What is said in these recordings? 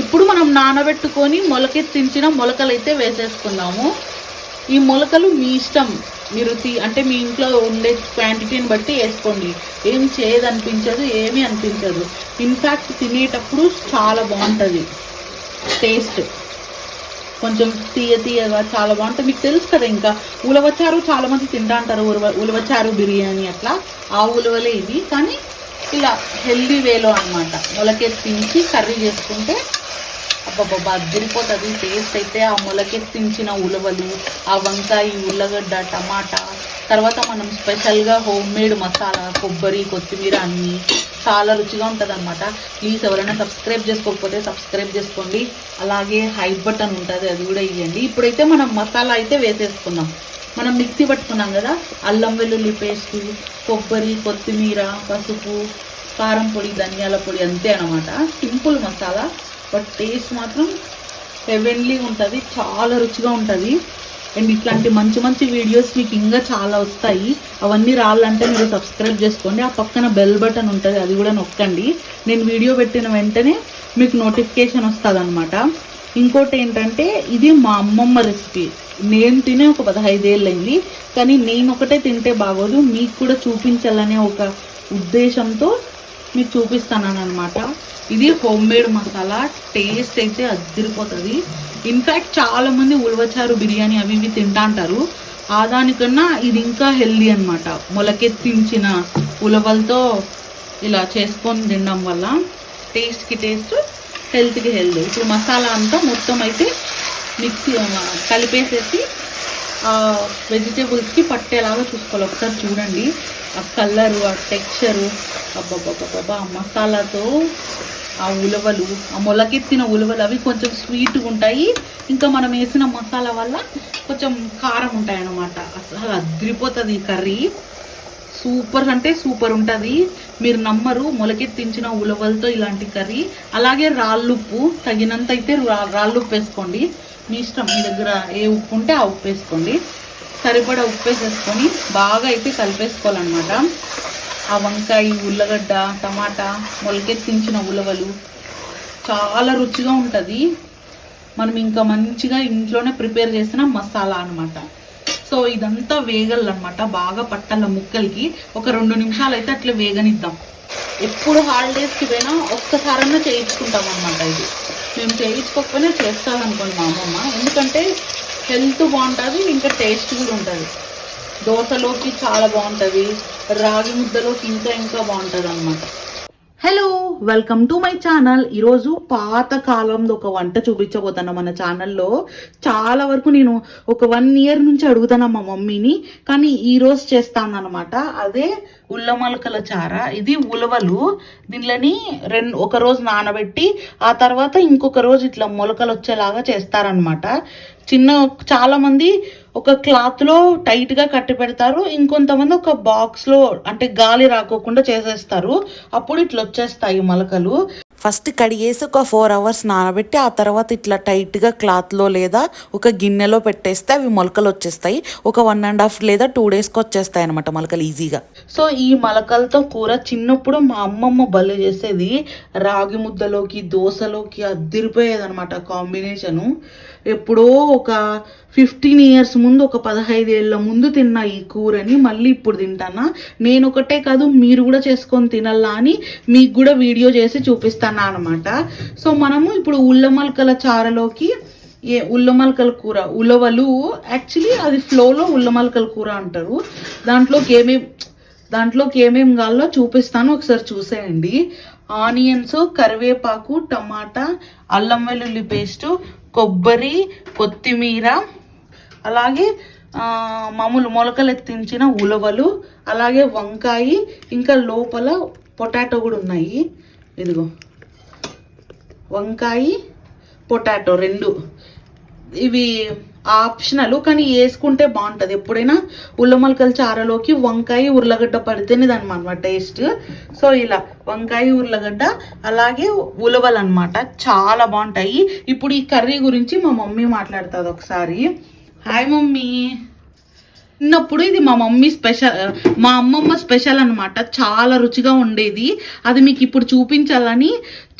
ఇప్పుడు మనం నానబెట్టుకొని మొలకెత్తించిన మొలకలు అయితే వేసేసుకుందాము. ఈ మొలకలు మీ ఇష్టం. మీరు తీ అంటే మీ ఇంట్లో ఉండే క్వాంటిటీని బట్టి వేసుకోండి. ఏం చేయదు అనిపించదు ఏమీ అనిపించదు. ఇన్ఫ్యాక్ట్ తినేటప్పుడు చాలా బాగుంటుంది. టేస్ట్ కొంచెం తీయ తీయగా చాలా బాగుంటుంది. మీకు తెలుసు కదా ఇంకా ఉలవచారు చాలామంది తింటా అంటారు ఉలవ ఉలవచారు బిర్యానీ అట్లా. ఆ ఉలవలే ఇది కానీ ఇలా హెల్దీ వేలో అనమాట మొలకెత్తించి కర్రీ చేసుకుంటే అబ్బబ్బబ్బా అదిరిపోతుంది. టేస్ట్ అయితే ఆ మొలకెత్తించిన ఉలవలు ఆ వంకాయ ఉల్లగడ్డ టమాటా. తర్వాత మనం స్పెషల్గా హోమ్ మేడ్ మసాలా కొబ్బరి కొత్తిమీర అన్నీ చాలా రుచిగా ఉంటుంది అనమాట ప్లీజ్ ఎవరైనా సబ్స్క్రైబ్ చేసుకోకపోతే సబ్స్క్రైబ్ చేసుకోండి. అలాగే హై బటన్ ఉంటుంది అది కూడా ఇవ్వండి ఇప్పుడైతే మనం మసాలా అయితే వేసేసుకున్నాం మనం మిక్సీ పట్టుకున్నాం కదా అల్లం వెల్లుల్లి పేస్ట్ కొబ్బరి కొత్తిమీర పసుపు కారం పొడి ధనియాల పొడి అంతే అనమాట సింపుల్ మసాలా. బట్ టేస్ట్ మాత్రం హెవెన్లీ ఉంటుంది చాలా రుచిగా ఉంటుంది. అండ్ ఇట్లాంటి మంచి మంచి వీడియోస్ మీకు ఇంకా చాలా వస్తాయి. అవన్నీ రావాలంటే మీరు సబ్స్క్రైబ్ చేసుకోండి. ఆ పక్కన బెల్ బటన్ ఉంటుంది అది కూడా నొక్కండి. నేను వీడియో పెట్టిన వెంటనే మీకు నోటిఫికేషన్ వస్తుంది అనమాట ఇంకోటి ఏంటంటే ఇది మా అమ్మమ్మ రెసిపీ నేను తినే ఒక పదహైదేళ్ళు అయింది కానీ నేను ఒకటే తింటే బాగోదు. మీకు కూడా చూపించాలనే ఒక ఉద్దేశంతో మీకు చూపిస్తాను అనమాట ఇది హోమ్ మేడ్ మసాలా టేస్ట్ అయితే అదిరిపోతుంది. ఇన్ఫ్యాక్ట్ చాలామంది ఉలవచారు బిర్యానీ అవి ఇవి తింటా అంటారు ఆ దానికన్నా ఇది ఇంకా హెల్దీ అనమాట మొలకెత్తించిన ఉలవలతో ఇలా చేసుకొని తినడం వల్ల టేస్ట్కి టేస్ట్ హెల్త్కి హెల్త్ ఇప్పుడు మసాలా అంతా మొత్తం అయితే మిక్సీ కలిపేసేసి వెజిటేబుల్స్కి పట్టేలాగా చూసుకోవాలి. ఒకసారి చూడండి. ఆ కలరు ఆ టెక్స్చరు అబ్బాబ్బాబ్బా ఆ మసాలాతో ఆ ఉలవలు ఆ మొలకెత్తిన ఉలవలు అవి కొంచెం స్వీట్గా ఉంటాయి. ఇంకా మనం వేసిన మసాలా వల్ల కొంచెం కారం ఉంటాయి అన్నమాట అసలు అదిరిపోతుంది ఈ కర్రీ. సూపర్ అంటే సూపర్ ఉంటుంది. మీరు నమ్మరు మొలకెత్తించిన ఉలవలతో ఇలాంటి కర్రీ. అలాగే రాళ్ళుప్పు తగినంత అయితే రా- రాళ్ళుప్పు వేసుకోండి. మీ ఇష్టం మీ దగ్గర ఏ ఉప్పు ఉంటే ఆ ఉప్పు వేసుకోండి. సరిపడా ఉప్పు వేసేసుకొని బాగా అయితే కలిపేసుకోవాలన్నమాట. ఆ వంకాయ ఉల్లగడ్డ టమాటా మొలకెత్తించిన ఉలవలు చాలా రుచిగా ఉంటుంది. మనం ఇంకా మంచిగా ఇంట్లోనే ప్రిపేర్ చేసిన మసాలా అనమాట సో ఇదంతా వేగలన్నమాట. బాగా పట్టాల ముక్కలకి ఒక రెండు నిమిషాలు అయితే అట్లా వేగనిద్దాం. ఎప్పుడు హాలిడేస్కి పోయినా ఒక్కసారన్నా చేయించుకుంటాం అనమాట ఇది. మేము చేయించుకోకపోయినా చేస్తామనుకోండి మా అమ్మమ్మ. ఎందుకంటే హెల్త్ బాగుంటుంది ఇంకా టేస్ట్ కూడా ఉంటుంది. దోశలోకి చాలా బాగుంటుంది రాగి ముద్దలోకి ఇంకా ఇంకా బాగుంటుంది అనమాట hello welcome to my channel. ఈరోజు పాత కాలంలో ఒక వంట చూపించబోతున్నా మన ఛానల్లో. చాలా వరకు నేను ఒక వన్ ఇయర్ నుంచి అడుగుతాను మా మమ్మీని కానీ ఈరోజు చేస్తాను అనమాట అదే ఉల్ల మొలకల చార ఇది ఉలవలు. దీనిలోని రెండు ఒక రోజు నానబెట్టి ఆ తర్వాత ఇంకొక రోజు ఇట్లా మొలకలు వచ్చేలాగా చేస్తారనమాట చిన్న చాలామంది ఒక క్లాత్లో టైట్గా కట్టి పెడతారు. ఇంకొంతమంది ఒక బాక్స్లో అంటే గాలి రాకోకుండా చేసేస్తారు. అప్పుడు ఇట్లా వచ్చేస్తాయి మొలకలు. ఫస్ట్ కడిగేసి ఒక ఫోర్ అవర్స్ నానబెట్టి ఆ తర్వాత ఇట్లా టైట్గా క్లాత్లో లేదా ఒక గిన్నెలో పెట్టేస్తే అవి మొలకలు వచ్చేస్తాయి. ఒక వన్ అండ్ హాఫ్ లేదా టూ డేస్కి వచ్చేస్తాయి అనమాట మొలకలు ఈజీగా. సో ఈ మొలకలతో కూర చిన్నప్పుడు మా అమ్మమ్మ బలి చేసేది రాగి ముద్దలోకి దోశలోకి అద్దిరిపోయేది అనమాట కాంబినేషను. ఎప్పుడో ఒక ఫిఫ్టీన్ ఇయర్స్ ముందు ఒక పదహైదు ఏళ్ళ ముందు తిన్న ఈ కూరని మళ్ళీ ఇప్పుడు తింటానా? నేను ఒకటే కాదు మీరు కూడా చేసుకొని తినల్లా అని మీకు కూడా వీడియో చేసి చూపిస్తాను. అనమాట సో మనము ఇప్పుడు ఉల్లమల్కల చారలోకి ఏ ఉల్లమల్కల కూర ఉలవలు యాక్చువల్లీ అది ఫ్లోలో ఉల్లమల్కల కూర అంటారు. దాంట్లోకి ఏమేం దాంట్లోకి ఏమేం కావాలో చూపిస్తాను ఒకసారి చూసేయండి. ఆనియన్స్ కరివేపాకు టమాటా అల్లం వెల్లుల్లి పేస్టు కొబ్బరి కొత్తిమీర అలాగే మామూలు మొలకలు ఎత్తించిన ఉలవలు అలాగే వంకాయ ఇంకా లోపల పొటాటో కూడా ఉన్నాయి. ఇదిగో. వంకాయ పొటాటో రెండు. ఇవి ఆప్షనల్ కానీ వేసుకుంటే బాగుంటుంది. ఎప్పుడైనా ఉల్లమలకల చారలోకి వంకాయ ఉర్లగడ్డ పడితేనే దాని అనమాట టేస్ట్. సో ఇలా వంకాయ ఉర్లగడ్డ అలాగే ఉలవలు అనమాట చాలా బాగుంటాయి. ఇప్పుడు ఈ కర్రీ గురించి మా మమ్మీ మాట్లాడుతుంది ఒకసారి. Hi mummy. చిన్నప్పుడు ఇది మా మమ్మీ స్పెషల్ మా అమ్మమ్మ స్పెషల్ అనమాట చాలా రుచిగా ఉండేది. అది మీకు ఇప్పుడు చూపించాలని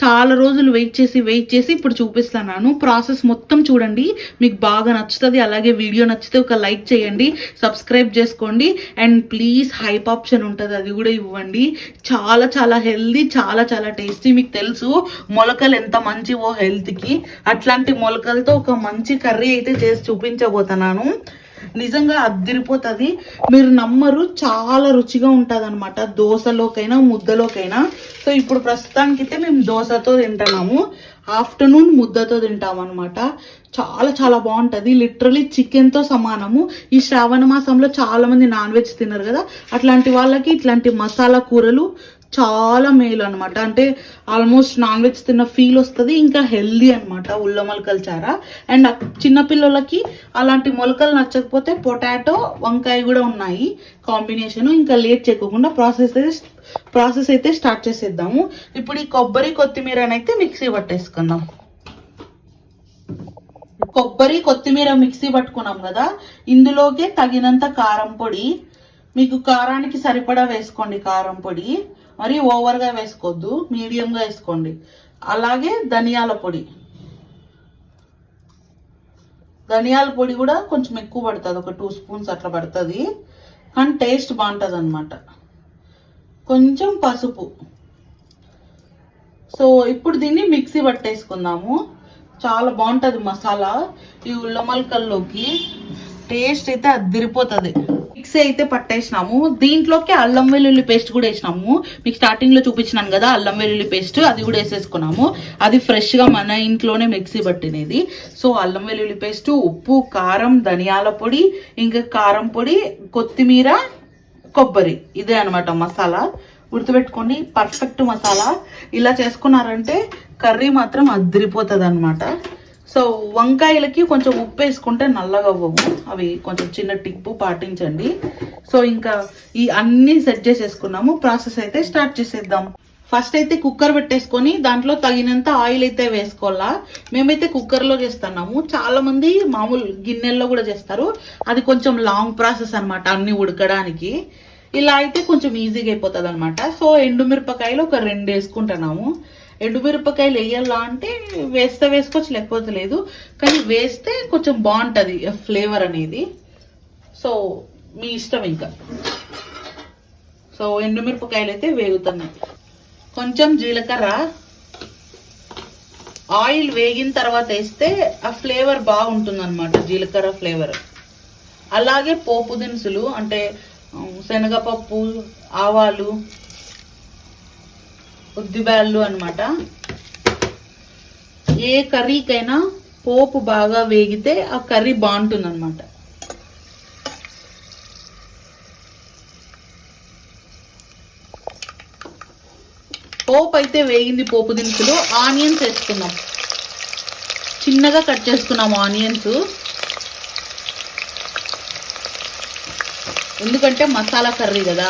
చాలా రోజులు వెయిట్ చేసి వెయిట్ చేసి ఇప్పుడు చూపిస్తున్నాను. ప్రాసెస్ మొత్తం చూడండి. మీకు బాగా నచ్చుతుంది. అలాగే వీడియో నచ్చితే ఒక లైక్ చేయండి సబ్స్క్రైబ్ చేసుకోండి. అండ్ ప్లీజ్ హైప్ ఆప్షన్ ఉంటుంది అది కూడా ఇవ్వండి. చాలా చాలా హెల్దీ చాలా చాలా టేస్టీ. మీకు తెలుసు మొలకలు ఎంత మంచివో హెల్త్కి. అట్లాంటి మొలకలతో ఒక మంచి కర్రీ అయితే చేసి చూపించబోతున్నాను. నిజంగా అద్దిరిపోతుంది మీరు నమ్మరు చాలా రుచిగా ఉంటుంది అనమాట దోశలోకైనా ముద్దలోకైనా. సో ఇప్పుడు ప్రస్తుతానికి అయితే మేము దోశతో తింటున్నాము. ఆఫ్టర్నూన్ ముద్దతో తింటాం అనమాట చాలా చాలా బాగుంటుంది. లిటరలీ చికెన్తో సమానము. ఈ శ్రావణ మాసంలో చాలామంది నాన్ వెజ్ తినరు కదా. అట్లాంటి వాళ్ళకి ఇట్లాంటి మసాలా కూరలు చాలా మేలు అనమాట అంటే ఆల్మోస్ట్ నాన్ వెజ్ తిన్న ఫీల్ వస్తుంది ఇంకా హెల్దీ అనమాట ఉల్ల మొలకలు చారా. అండ్ చిన్నపిల్లలకి అలాంటి మొలకలు నచ్చకపోతే పొటాటో వంకాయ కూడా ఉన్నాయి. కాంబినేషన్ ఇంకా లేట్ చేయకుండా ప్రాసెస్ అయితే ప్రాసెస్ అయితే స్టార్ట్ చేసేద్దాము. ఇప్పుడు ఈ కొబ్బరి కొత్తిమీరనైతే మిక్సీ పట్టేసుకుందాం. కొబ్బరి కొత్తిమీర మిక్సీ పట్టుకున్నాం కదా ఇందులోకే తగినంత కారం పొడి. మీకు కారానికి సరిపడా వేసుకోండి కారం పొడి. మరి ఓవర్గా వేసుకోవద్దు మీడియంగా వేసుకోండి. అలాగే ధనియాల పొడి. ధనియాల పొడి కూడా కొంచెం ఎక్కువ పడుతుంది ఒక టూ స్పూన్స్ అట్లా పడుతుంది. కానీ టేస్ట్ బాగుంటుంది అనమాట కొంచెం పసుపు. సో ఇప్పుడు దీన్ని మిక్సీ పట్టేసుకుందాము. చాలా బాగుంటుంది మసాలా. ఈ ఉల్లమల్కల్లోకి టేస్ట్ అయితే అదిరిపోతుంది. మిక్సీ అయితే పట్టేసినాము. దీంట్లోకి అల్లం వెల్లుల్లి పేస్ట్ కూడా వేసినాము. మీకు స్టార్టింగ్లో చూపించినాను కదా అల్లం వెల్లుల్లి పేస్ట్ అది కూడా వేసేసుకున్నాము. అది ఫ్రెష్గా మన ఇంట్లోనే మిక్సీ పట్టినది. సో అల్లం వెల్లుల్లి పేస్ట్ ఉప్పు కారం ధనియాల పొడి ఇంకా కారం పొడి కొత్తిమీర కొబ్బరి. ఇదే అనమాట మసాలా. గుర్తుపెట్టుకోండి పర్ఫెక్ట్ మసాలా. ఇలా చేసుకున్నారంటే కర్రీ మాత్రం అదిరిపోతుంది అనమాట సో వంకాయలకి కొంచెం ఉప్పు వేసుకుంటే నల్లగా అవ్వవు. అవి కొంచెం చిన్న టిప్పు పాటించండి. సో ఇంకా ఈ అన్ని సెట్ చేసేసుకున్నాము. ప్రాసెస్ అయితే స్టార్ట్ చేసేద్దాం. ఫస్ట్ అయితే కుక్కర్ పెట్టేసుకొని దాంట్లో తగినంత ఆయిల్ అయితే వేసుకోవాలా. మేమైతే కుక్కర్లో చేస్తున్నాము. చాలా మంది మామూలు గిన్నెల్లో కూడా చేస్తారు. అది కొంచెం లాంగ్ ప్రాసెస్ అన్నమాట అన్ని ఉడకడానికి. ఇలా అయితే కొంచెం ఈజీగా అయిపోతుంది అనమాట సో ఎండుమిరపకాయలు ఒక రెండు వేసుకుంటున్నాము. ఎండుమిరపకాయలు వేయాలా అంటే వేస్తే వేసుకోవచ్చు లేకపోతే లేదు. కానీ వేస్తే కొంచెం బాగుంటుంది ఫ్లేవర్ అనేది. సో మీ ఇష్టం ఇంకా. సో ఎండుమిరపకాయలు అయితే వేగుతున్నాయి. కొంచెం జీలకర్ర. ఆయిల్ వేగిన తర్వాత వేస్తే ఆ ఫ్లేవర్ బాగుంటుంది అనమాట జీలకర్ర ఫ్లేవర్. అలాగే పోపు దినుసులు అంటే శనగపప్పు ఆవాలు ఉద్దిబ్యాళ్ళు అనమాట ఏ కర్రీకైనా పోపు బాగా వేగితే ఆ కర్రీ బాగుంటుంది అనమాట పోపు అయితే వేగింది పోపు దినుసులు ఆనియన్స్ వేసుకున్నాం చిన్నగా కట్ చేసుకున్నాం ఆనియన్స్. ఎందుకంటే మసాలా కర్రీ కదా.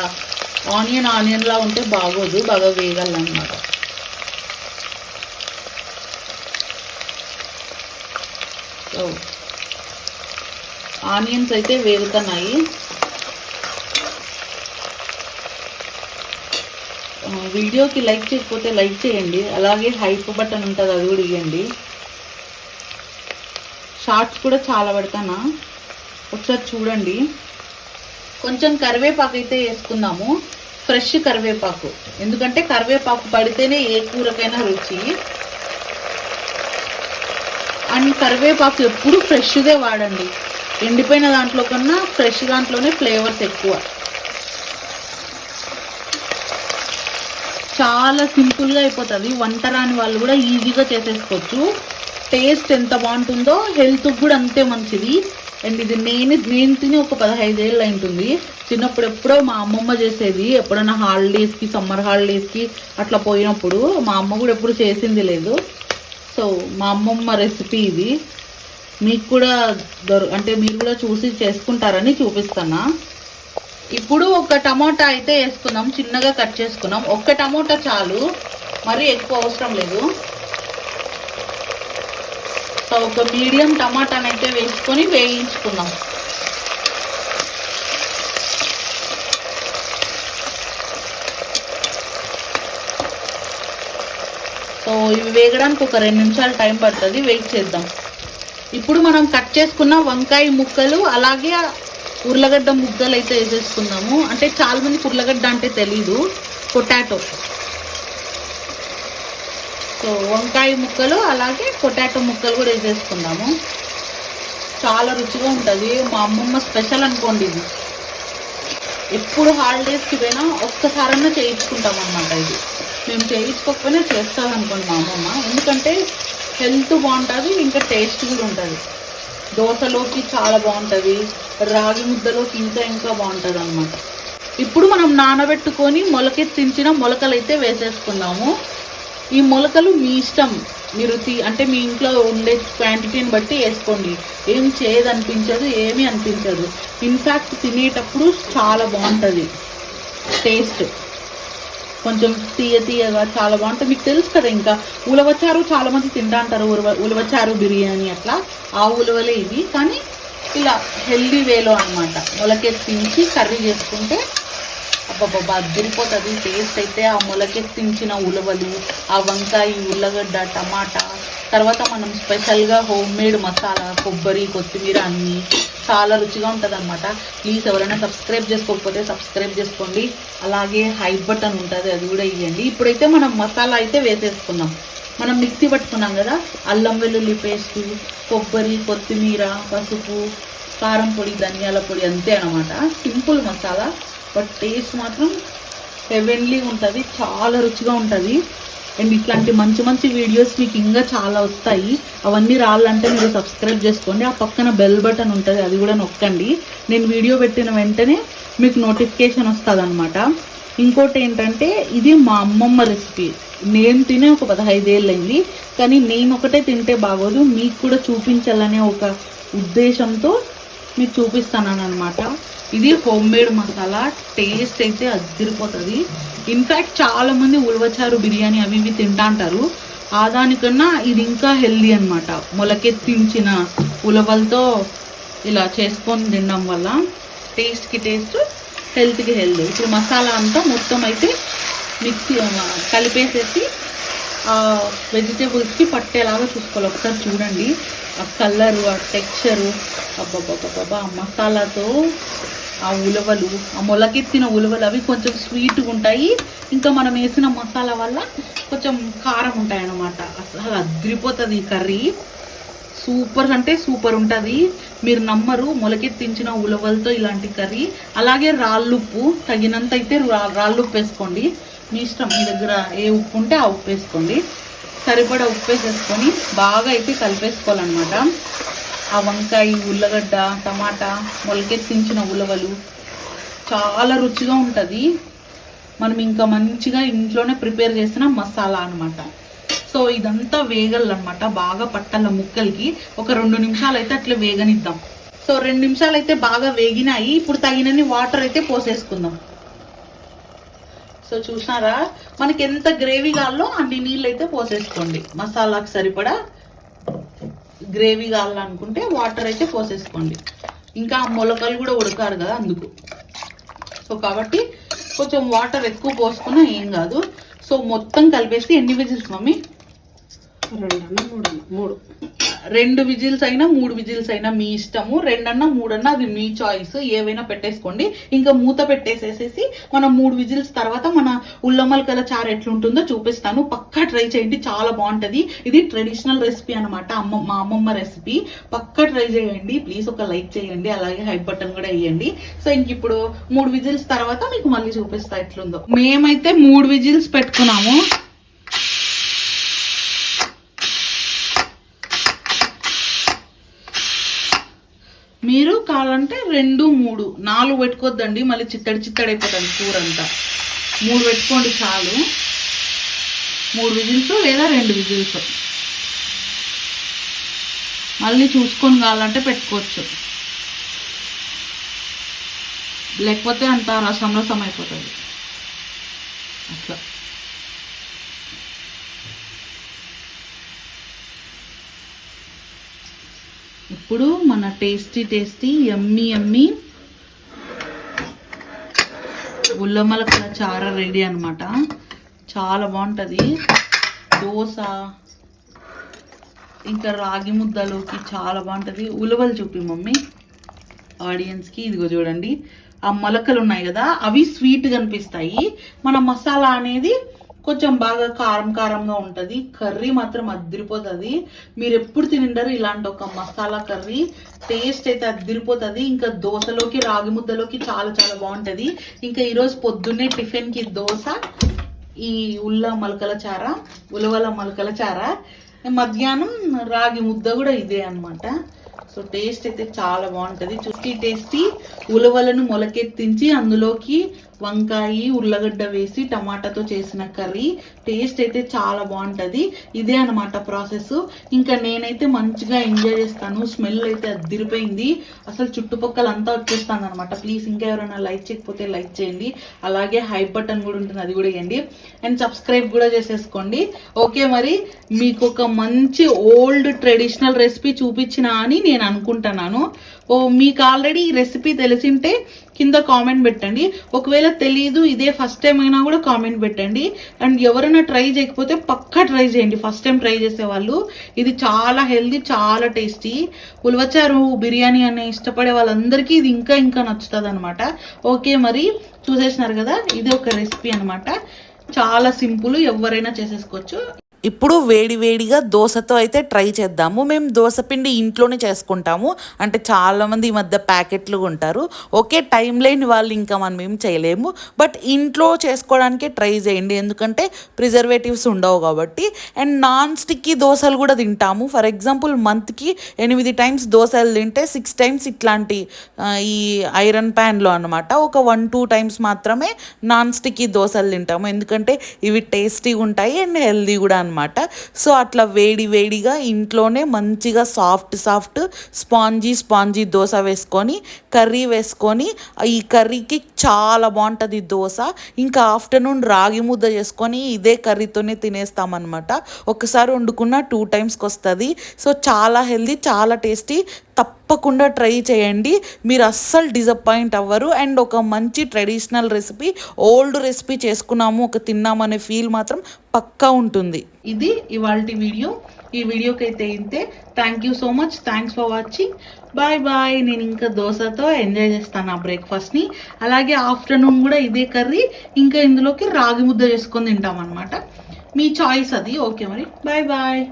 ఆనియన్ ఆనియన్లా ఉంటే బాగోదు బాగా వేయాలన్నమాట సో ఆనియన్స్ అయితే వేగుతున్నాయి. వీడియోకి లైక్ చేయకపోతే లైక్ చేయండి. అలాగే హైప్ బటన్ ఉంటుంది అది కూడా ఇవ్వండి షార్ట్స్ కూడా చాలా పెడతానా? ఒకసారి చూడండి. కొంచెం కరివేపాకు అయితే వేసుకుందాము. ఫ్రెష్ కరివేపాకు. ఎందుకంటే కరివేపాకు పడితేనే ఏ కూరకైనా రుచి. అండ్ కరివేపాకు ఎప్పుడు ఫ్రెష్దే వాడండి. ఎండిపోయిన దాంట్లో కన్నా ఫ్రెష్ దాంట్లోనే ఫ్లేవర్స్ ఎక్కువ. చాలా సింపుల్గా అయిపోతుంది. వంట రాని వాళ్ళు కూడా ఈజీగా చేసేసుకోవచ్చు. టేస్ట్ ఎంత బాగుంటుందో హెల్త్కి కూడా అంతే మంచిది. అండ్ ఇది నేను నేను తిని ఒక పదహైదు ఏళ్ళు అయింటుంది. చిన్నప్పుడు ఎప్పుడో మా అమ్మమ్మ చేసేది ఎప్పుడైనా హాలిడేస్కి సమ్మర్ హాలిడేస్కి అట్లా పోయినప్పుడు మా అమ్మ కూడా ఎప్పుడు చేసింది లేదు. సో మా అమ్మమ్మ రెసిపీ ఇది. మీకు కూడా దొర అంటే మీరు కూడా చూసి చేసుకుంటారని చూపిస్తున్నా. ఇప్పుడు ఒక టమోటా అయితే వేసుకుందాం చిన్నగా కట్ చేసుకున్నాం. ఒక్క టమోటా చాలు మరీ ఎక్కువ అవసరం లేదు. సో ఒక మీడియం టమాటానైతే వేసుకొని వేయించుకుందాం. సో ఇవి వేగడానికి ఒక రెండు నిమిషాలు టైం పడుతుంది. వెయిట్ చేద్దాం. ఇప్పుడు మనం కట్ చేసుకున్న వంకాయ ముక్కలు అలాగే ఉర్లగడ్డ ముద్దలు అయితే వేసేసుకుందాము. అంటే చాలా మందికి ఉర్లగడ్డ అంటే తెలీదు. పొటాటో. సో వంకాయ ముక్కలు అలాగే పొటాటో ముక్కలు కూడా వేసేసుకుందాము. చాలా రుచిగా ఉంటుంది. మా అమ్మమ్మ స్పెషల్ అనుకోండి ఇది. ఎప్పుడు హాలిడేస్కి పోయినా ఒక్కసారన్నా చేయించుకుంటాం అన్నమాట ఇది. మేము చేయించుకోకపోయినా చేస్తాం అనుకోండి మా అమ్మమ్మ. ఎందుకంటే హెల్త్ బాగుంటుంది ఇంకా టేస్ట్ కూడా ఉంటుంది. దోశలోకి చాలా బాగుంటుంది రాగి ముద్దలోకి ఇంకా ఇంకా బాగుంటుంది అనమాట ఇప్పుడు మనం నానబెట్టుకొని మొలకెత్తించిన మొలకలు అయితే వేసేసుకుందాము. ఈ మొలకలు మీ ఇష్టం. మీరు తీ- అంటే మీ ఇంట్లో ఉండే క్వాంటిటీని బట్టి వేసుకోండి. ఏం చేయదు అనిపించదు ఏమీ అనిపించదు. ఇన్ఫ్యాక్ట్ తినేటప్పుడు చాలా బాగుంటుంది టేస్ట్. కొంచెం తీయ తీయగా చాలా బాగుంటుంది. మీకు తెలుసు కదా ఇంకా ఉలవచారు చాలా మంది తింటా అంటారు ఉలవ ఉలవచారు బిర్యానీ అట్లా. ఆ ఉలవలే ఇవి. కానీ ఇలా హెల్దీ వేలో అన్నమాట. మొలకెత్తించి కర్రీ చేసుకుంటే అబ్బబ్బబ్బా అదిరిపోతుంది. టేస్ట్ అయితే ఆ మొలకెత్తించిన ఉలవలు ఆ వంకాయ ఉల్లగడ్డ టమాటా. తర్వాత మనం స్పెషల్గా హోమ్ మేడ్ మసాలా కొబ్బరి కొత్తిమీర అన్నీ చాలా రుచిగా ఉంటుంది అనమాట ప్లీజ్ ఎవరైనా సబ్స్క్రైబ్ చేసుకోకపోతే సబ్స్క్రైబ్ చేసుకోండి. అలాగే హై బటన్ ఉంటుంది అది కూడా ఇవ్వండి ఇప్పుడైతే మనం మసాలా అయితే వేసేసుకున్నాం మనం మిక్సీ పట్టుకున్నాం కదా అల్లం వెల్లుల్లి పేస్టు కొబ్బరి కొత్తిమీర పసుపు కారం పొడి ధనియాల పొడి అంతే అనమాట సింపుల్ మసాలా బట్ టేస్ట్ మాత్రం హెవెన్లీ ఉంటుంది చాలా రుచిగా ఉంటుంది. అండ్ ఇట్లాంటి మంచి మంచి వీడియోస్ మీకు ఇంకా చాలా వస్తాయి. అవన్నీ రావాలంటే మీరు సబ్స్క్రైబ్ చేసుకోండి. ఆ పక్కన బెల్ బటన్ ఉంటుంది అది కూడా నొక్కండి. నేను వీడియో పెట్టిన వెంటనే మీకు నోటిఫికేషన్ వస్తుంది అనమాట ఇంకోటి ఏంటంటే ఇది మా అమ్మమ్మ రెసిపీ నేను తినే ఒక పదహైదేళ్ళైంది కానీ నేను ఒకటే తింటే బాగోదు. మీకు కూడా చూపించాలనే ఒక ఉద్దేశంతో మీకు చూపిస్తాను అనమాట ఇది హోమ్ మేడ్ మసాలా టేస్ట్ అయితే అదిరిపోతుంది. ఇన్ఫ్యాక్ట్ చాలా మంది ఉలవచారు బిర్యానీ అవి ఇవి తింటా అంటారు ఆ దానికన్నా ఇది ఇంకా హెల్దీ అనమాట మొలకెత్తించిన ఉలవలతో ఇలా చేసుకొని తినడం వల్ల టేస్ట్కి టేస్ట్ హెల్త్కి హెల్త్ ఇప్పుడు మసాలా అంతా మొత్తం అయితే మిక్సీ కలిపేసేసి వెజిటేబుల్స్కి పట్టేలాగా చూసుకోవాలి. ఒకసారి చూడండి. ఆ కలరు ఆ టెక్స్చరు అబ్బాబ్బాబ్బా ఆ మసాలాతో ఆ ఉలవలు ఆ మొలకెత్తిన ఉలవలు అవి కొంచెం స్వీట్గా ఉంటాయి. ఇంకా మనం వేసిన మసాలా వల్ల కొంచెం కారం ఉంటాయి అన్నమాట అసలు అదిరిపోతుంది ఈ కర్రీ. సూపర్ అంటే సూపర్ ఉంటుంది. మీరు నమ్మరు మొలకెత్తించిన ఉలవలతో ఇలాంటి కర్రీ. అలాగే రాళ్ళుప్పు తగినంత అయితే రా- రాళ్ళుప్పు వేసుకోండి. మీ ఇష్టం మీ దగ్గర ఏ ఉప్పు ఉంటే ఆ ఉప్పు వేసుకోండి. సరిపడా ఉప్పు వేసేసుకొని బాగా అయితే కలిపేసుకోవాలన్నమాట. ఆ వంకాయ ఉల్లగడ్డ టమాటా మొలకెత్తించిన ఉలవలు చాలా రుచిగా ఉంటుంది. మనం ఇంకా మంచిగా ఇంట్లోనే ప్రిపేర్ చేసిన మసాలా అన్నమాట. సో ఇదంతా వేగలన్నమాట. బాగా పట్టాల ముక్కలకి ఒక రెండు నిమిషాలు అయితే అట్లా వేగనిద్దాం. సో రెండు నిమిషాలు అయితే బాగా వేగినాయి. ఇప్పుడు తగినన్ని వాటర్ అయితే పోసేసుకుందాం. సో చూసారా మనకి ఎంత గ్రేవీ కావాలో అన్ని నీళ్ళు అయితే పోసేసుకోండి. మసాలాకి సరిపడా గ్రేవీ కావాలనుకుంటే వాటర్ అయితే పోసేసుకోండి. ఇంకా మొలకలు కూడా ఉడకారు కదా అందుకు. సో కాబట్టి కొంచెం వాటర్ ఎక్కువ పోసుకున్నా ఏం కాదు. సో మొత్తం కలిపేసి ఎన్ని విజిల్స్ మమ్మీ? రెండన్నా మూడు మూడు. రెండు విజిల్స్ అయినా మూడు విజిల్స్ అయినా మీ ఇష్టము. రెండన్నా మూడన్నా అది మీ చాయిస్ ఏవైనా పెట్టేసుకోండి. ఇంకా మూత పెట్టేసేసేసి మనం మూడు విజిల్స్ తర్వాత మన ఉల్లమలకల చారు ఎట్లుంటుందో చూపిస్తాను. పక్కా ట్రై చేయండి. చాలా బాగుంటది. ఇది ట్రెడిషనల్ రెసిపీ అనమాట అమ్మ మా అమ్మమ్మ రెసిపీ పక్కా ట్రై చేయండి. ప్లీజ్ ఒక లైక్ చేయండి. అలాగే హై బటన్ కూడా వేయండి. సో ఇంక ఇప్పుడు మూడు విజిల్స్ తర్వాత మీకు మళ్ళీ చూపిస్తా ఎట్లుందో. మేమైతే మూడు విజిల్స్ పెట్టుకున్నాము మీరు కావాలంటే రెండు మూడు. నాలుగు పెట్టుకోవద్దండి మళ్ళీ చిత్తడి చిత్తడి అయిపోతుంది కూర అంతా మూడు పెట్టుకోండి చాలు. మూడు విజిల్స్ లేదా రెండు విజిల్స్. మళ్ళీ చూసుకొని కావాలంటే పెట్టుకోవచ్చు. లేకపోతే అంత రసం రసం అయిపోతుంది. అట్లా. ఇప్పుడు మన టేస్టీ టేస్టీ ఎమ్మి ఎమ్మి ఉల్లమలకల చార రెడీ అన్నమాట. చాలా బాగుంటుంది. దోశ ఇంకా రాగి ముద్దలోకి చాలా బాగుంటుంది. ఉలవలు చూపి మమ్మీ. ఆడియన్స్కి ఇదిగో చూడండి. ఆ మొలకలు ఉన్నాయి కదా అవి స్వీట్ కనిపిస్తాయి మన మసాలా అనేది కొంచెం బాగా కారం కారంగా ఉంటుంది. కర్రీ మాత్రం అదిరిపోతుంది. మీరు ఎప్పుడు తినిండరు ఇలాంటి ఒక మసాలా కర్రీ. టేస్ట్ అయితే అదిరిపోతుంది. ఇంకా దోశలోకి రాగి ముద్దలోకి చాలా చాలా బాగుంటుంది. ఇంకా ఈరోజు పొద్దున్నే టిఫిన్కి దోశ ఈ ఉల్ల మలకల చార ఉలవల మొలకల చార. మధ్యాహ్నం రాగి ముద్ద కూడా ఇదే అన్నమాట. సో టేస్ట్ అయితే చాలా బాగుంటుంది. చుట్టి టేస్టీ. ఉలవలను మొలకెత్తించి అందులోకి వంకాయ ఉల్లగడ్డ వేసి టమాటాతో చేసిన కర్రీ. టేస్ట్ అయితే చాలా బాగుంటుంది. ఇదే అనమాట ప్రాసెస్. ఇంకా నేనైతే మంచిగా ఎంజాయ్ చేస్తాను. స్మెల్ అయితే అదిరిపోయింది అసలు చుట్టుపక్కల అంతా వచ్చేస్తాను అనమాట ప్లీజ్ ఇంకా ఎవరైనా లైక్ చేయకపోతే లైక్ చేయండి. అలాగే హై బటన్ కూడా ఉంటుంది అది కూడా వేయండి. అండ్ సబ్స్క్రైబ్ కూడా చేసేసుకోండి. ఓకే మరి మీకు ఒక మంచి ఓల్డ్ ట్రెడిషనల్ రెసిపీ చూపించిన అని నేను అనుకుంటున్నాను. ఓ మీకు ఆల్రెడీ ఈ రెసిపీ తెలిసింటే కింద కామెంట్ పెట్టండి. ఒకవేళ తెలియదు ఇదే ఫస్ట్ టైం అయినా కూడా కామెంట్ పెట్టండి. అండ్ ఎవరైనా ట్రై చేయకపోతే పక్కా ట్రై చేయండి. ఫస్ట్ టైం ట్రై చేసే వాళ్ళు ఇది చాలా హెల్దీ చాలా టేస్టీ ఉలవచారు బిర్యానీ అనే ఇష్టపడే వాళ్ళందరికీ ఇది ఇంకా ఇంకా నచ్చుతుంది అనమాట ఓకే మరి చూసేసినారు కదా? ఇది ఒక రెసిపీ అన్నమాట. చాలా సింపుల్ ఎవరైనా చేసేసుకోవచ్చు. ఇప్పుడు వేడి వేడిగా దోశతో అయితే ట్రై చేద్దాము. మేము దోశ పిండి ఇంట్లోనే చేసుకుంటాము. అంటే చాలామంది ఈ మధ్య ప్యాకెట్లు ఉంటారు ఓకే టైం లేని వాళ్ళు ఇంకా మనం ఏం చేయలేము. బట్ ఇంట్లో చేసుకోవడానికే ట్రై చేయండి. ఎందుకంటే ప్రిజర్వేటివ్స్ ఉండవు కాబట్టి. అండ్ నాన్ స్టిక్కీ దోశలు కూడా తింటాము. ఫర్ ఎగ్జాంపుల్ మంత్కి ఎనిమిది టైమ్స్ దోశలు తింటే సిక్స్ టైమ్స్ ఇట్లాంటి ఈ ఐరన్ ప్యాన్లో అనమాట ఒక వన్ టూ టైమ్స్ మాత్రమే నాన్ స్టిక్కీ దోశలు తింటాము. ఎందుకంటే ఇవి టేస్టీగా ఉంటాయి అండ్ హెల్దీ కూడా అనమాట అనమాట సో అట్లా వేడి వేడిగా ఇంట్లోనే మంచిగా soft soft spongy spongy dosa వేసుకొని కర్రీ వేసుకొని ఈ కర్రీకి చాలా బాగుంటుంది దోశ. ఇంకా ఆఫ్టర్నూన్ రాగి ముద్ద చేసుకొని ఇదే కర్రీతోనే తినేస్తామన్నమాట. ఒకసారి వండుకున్న టూ టైమ్స్కి వస్తుంది. సో చాలా హెల్దీ చాలా టేస్టీ. తప్పకుండా ట్రై చేయండి. మీరు అస్సలు డిసప్పాయింట్ అవ్వరు. అండ్ ఒక మంచి ట్రెడిషనల్ రెసిపీ ఓల్డ్ రెసిపీ చేసుకున్నాము ఒక తిన్నామనే ఫీల్ మాత్రం పక్కా ఉంటుంది. ఇది ఇవాళ వీడియో. ఈ వీడియోకి అయితే ఇంతే. Thank you so much thanks for watching bye bye నేను ఇంకా దోశతో ఎంజాయ్ చేస్తాను ఆ బ్రేక్ఫాస్ట్ని అలాగే ఆఫ్టర్నూన్ కూడా ఇదే కర్రీ. ఇంకా ఇందులోకి రాగి ముద్ద చేసుకొని తింటాం అనమాట మీ చాయిస్ అది. ఓకే మరి. Bye bye